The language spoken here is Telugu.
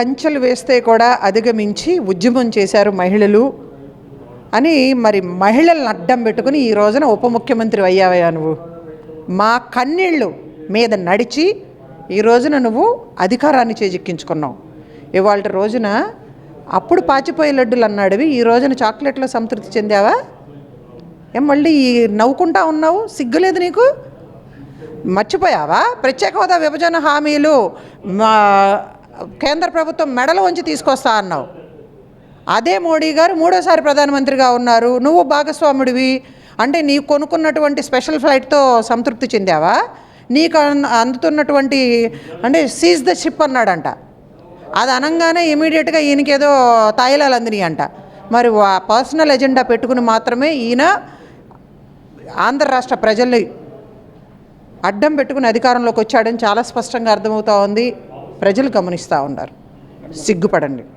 కంచెలు వేస్తే కూడా అధిగమించి ఉద్యమం చేశారు మహిళలు అని మరి మహిళలను అడ్డం పెట్టుకుని ఈ రోజున ఉప ముఖ్యమంత్రి అయ్యావయ్యా నువ్వు. మా కన్నీళ్ళు మీద నడిచి ఈ రోజున నువ్వు అధికారాన్ని చేజిక్కించుకున్నావు. ఇవాళ రోజున అప్పుడు పాచిపోయే లడ్డులు అన్నాడువి ఈ రోజున చాక్లెట్లో సంతృప్తి చెందావా? ఏం మళ్ళీ ఈ నవ్వుకుంటా ఉన్నావు? సిగ్గులేదు నీకు? మర్చిపోయావా? ప్రత్యేక హోదా విభజన హామీలు మా కేంద్ర ప్రభుత్వం మెడలు వంచి తీసుకొస్తా అన్నావు. అదే మోడీ గారు మూడోసారి ప్రధానమంత్రిగా ఉన్నారు. నువ్వు భాగస్వాముడివి. అంటే నీవు కొనుక్కున్నటువంటి స్పెషల్ ఫ్లైట్తో సంతృప్తి చెందావా? నీకు అన్- అందుతున్నటువంటి అంటే సీజ్ ద షిప్ అన్నాడంట. అది అనగానే ఇమీడియట్గా ఈయనకేదో తాయిలాలు అందినాయి అంట మరి పర్సనల్ ఎజెండా పెట్టుకుని మాత్రమే ఈయన ఆంధ్ర రాష్ట్ర ప్రజల్ని అడ్డం పెట్టుకుని అధికారంలోకి వచ్చాడని చాలా స్పష్టంగా అర్థమవుతా ఉంది. ప్రజలు గమనిస్తూ ఉన్నారు. సిగ్గుపడండి.